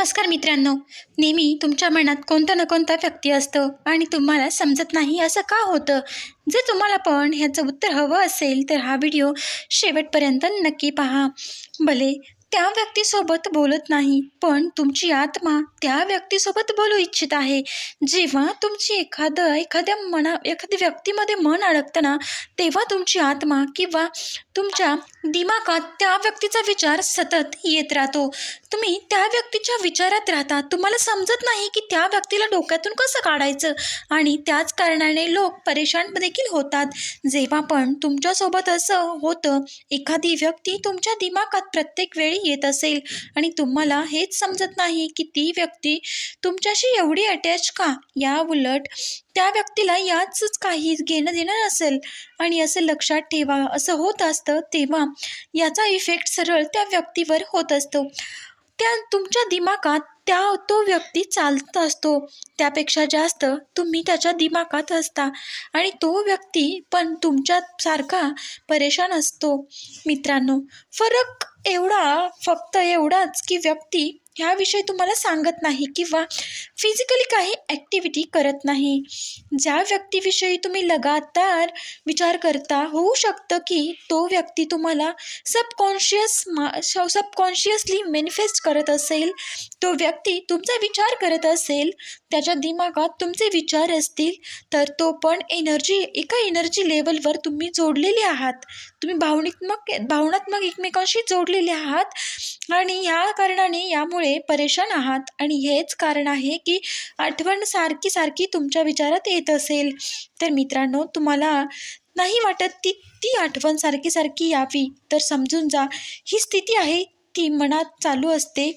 नमस्कार मित्रांनो. नेहमी तुमच्या मनात कोणता ना कोणता व्यक्ती असतो आणि तुम्हाला समजत नाही असं का होतं? जर तुम्हाला पण ह्याचं उत्तर हवं असेल तर हा व्हिडिओ शेवटपर्यंत नक्की पहा. भले त्या व्यक्तीसोबत बोलत नाही. पण तुमची आत्मा त्या व्यक्तीसोबत बोलू इच्छित आहे. जेव्हा तुमची एखादं एखाद्या मना एखाद्या व्यक्तीमध्ये मन अडकतं ना तेव्हा तुमची आत्मा किंवा तुमच्या दिमागात त्या व्यक्तीचा विचार सतत येत राहतो. तुम्ही त्या व्यक्तीच्या विचारात राहता. तुम्हाला समजत नाही की त्या व्यक्तीला डोक्यातून कसं काढायचं? आणि त्याच कारणाने लोक परेशान देखील होतात. जेव्हा पण तुमच्यासोबत असं होतं एखादी व्यक्ती तुमच्या दिमागात प्रत्येक वेळी येत असेल आणि तुम्हाला हेच समजत नाही की ती व्यक्ती तुमच्याशी एवढी अटॅच का? या उलट त्या व्यक्तीला याच काही घेणं देणं नसेल आणि असं लक्षात ठेवा असं होत असतं तेव्हा याचा इफेक्ट सरळ त्या व्यक्तीवर होत असतो. त्या तुमच्या दिमागात त्या तो व्यक्ती चालत असतो. त्यापेक्षा जास्त तुम्ही त्याच्या दिमागात असता. आणि तो व्यक्ती पण तुमच्यासारखा परेशान असतो. मित्रांनो फरक एवढा फक्त एवढाच की व्यक्ती ह्याविषयी तुम्हाला सांगत नाही किंवा फिजिकली काही ॲक्टिव्हिटी करत नाही. ज्या व्यक्तीविषयी तुम्ही लगातार विचार करता होऊ शकतं की तो व्यक्ती तुम्हाला सबकॉन्शियस मा सबकॉन्शियसली मॅनिफेस्ट करत असेल तो व्यक्ती तुमचा विचार करत असेल त्याच्या दिमागात तुमचे विचार असतील तर तो पण एनर्जी एका एनर्जी लेवलवर तुम्ही जोडलेले आहात. तुम्ही भावनात्मक भावनात्मक एकमेकांशी जोडलेले आहात आणि या कारणाने यामुळे परेशान आहात. आणि हेच कारण आहे की आठवण सारखी सारखी तुमच्या विचारात येत असेल. तर मित्रांनो तुम्हाला नाही वाटत ती ती आठवण सारखी सारखी यावी. तर समजून जा. ही स्थिती आहे ती मनात चालू असते.